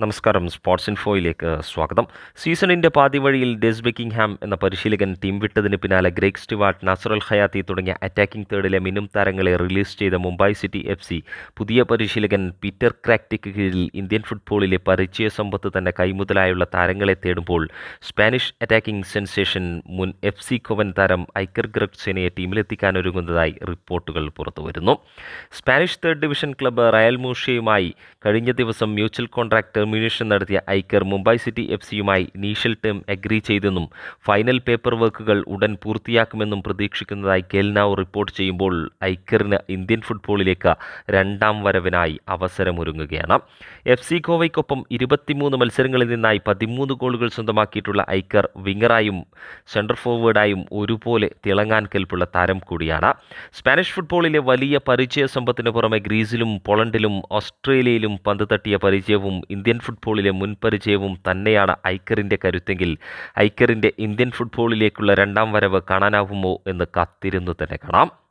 നമസ്കാരം. സ്പോർട്സ് ഇൻഫോയിലേക്ക് സ്വാഗതം. സീസണിന്റെ പാതിവഴിയിൽ ഡെസ് ബെക്കിംഗ്ഹാം എന്ന പരിശീലകൻ ടീം വിട്ടതിന് പിന്നാലെ ഗ്രേഗ് സ്റ്റിവാർട്ട് നസറൽ ഹയാത്തി തുടങ്ങിയ അറ്റാക്കിംഗ് തേർഡിലെ മിനും താരങ്ങളെ റിലീസ് ചെയ്ത മുംബൈ സിറ്റി എഫ് സി. പുതിയ പരിശീലകൻ പീറ്റർ ക്രാക്ടിക്ക് കീഴിൽ ഇന്ത്യൻ ഫുട്ബോളിലെ പരിചയ സമ്പത്ത് തന്നെ കൈമുതലായുള്ള താരങ്ങളെ തേടുമ്പോൾ സ്പാനിഷ് അറ്റാക്കിംഗ് സെൻസേഷൻ മുൻ എഫ് സി കൊവൻ താരം ഐക്കർ ഗ്രഗ്സെനെ ടീമിലെത്തിക്കാനൊരുങ്ങുന്നതായി റിപ്പോർട്ടുകൾ പുറത്തുവരുന്നു. Spanish third division club Real മൂഷയുമായി കഴിഞ്ഞ ദിവസം മ്യൂച്വൽ കോൺട്രാക്ട് ടെർമിനേഷൻ നടത്തിയ ഐക്കർ മുംബൈ സിറ്റി എഫ് സിയുമായി ഇനീഷ്യൽ ടേം അഗ്രി ചെയ്തെന്നും ഫൈനൽ പേപ്പർ വർക്കുകൾ ഉടൻ പൂർത്തിയാക്കുമെന്നും പ്രതീക്ഷിക്കുന്നതായി കെൽനാവ് റിപ്പോർട്ട് ചെയ്യുമ്പോൾ ഐക്കറിന് ഇന്ത്യൻ ഫുട്ബോളിലേക്ക് രണ്ടാം വരവിനായി അവസരമൊരുങ്ങുകയാണ്. എഫ് സി ഗോവയ്ക്കൊപ്പം ഇരുപത്തിമൂന്ന് മത്സരങ്ങളിൽ നിന്നായി പതിമൂന്ന് ഗോളുകൾ സ്വന്തമാക്കിയിട്ടുള്ള ഐക്കർ വിങ്ങറായും സെൻട്രൽ ഫോർവേഡായും ഒരുപോലെ തിളങ്ങാൻ കെൽപ്പുള്ള താരം കൂടിയാണ്. സ്പാനിഷ് ഫുട്ബോളിലെ വലിയ പരിചയ സമ്പത്തിന് പുറമെ ഗ്രീസിലും പോളണ്ടിലും ഓസ്ട്രേലിയയിലും പന്ത് തട്ടിയ പരിചയവും ഇന്ത്യൻ ഫുട്ബോളിലെ മുൻപരിചയവും തന്നെയാണ് ഐക്കറിന്റെ കരുത്തെങ്കിൽ ഐക്കറിന്റെ ഇന്ത്യൻ ഫുട്ബോളിലേക്കുള്ള രണ്ടാം വരവ് കാണാനാവുമോ എന്ന് കാത്തിരുന്നു തന്നെ കാണാം.